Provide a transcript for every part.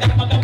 ಧರ್ಮದ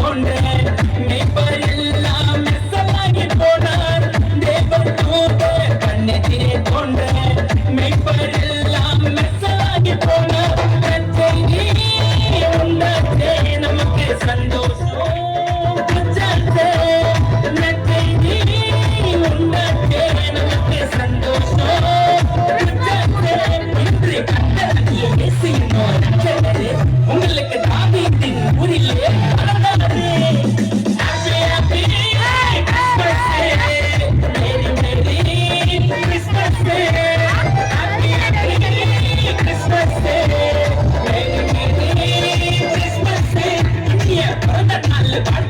போனார். தேவர் தூப கண்ணெதிரே போன்ற மெய்ப்படி Dale.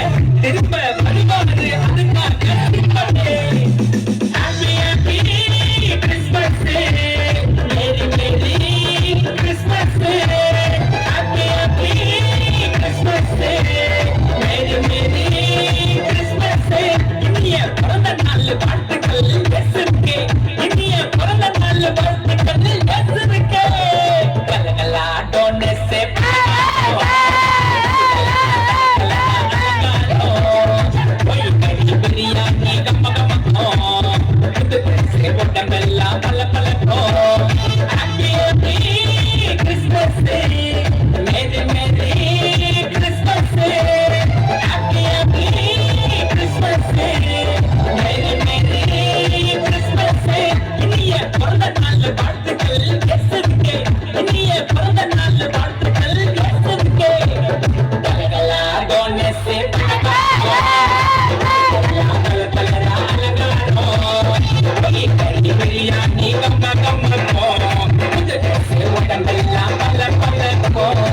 Oh.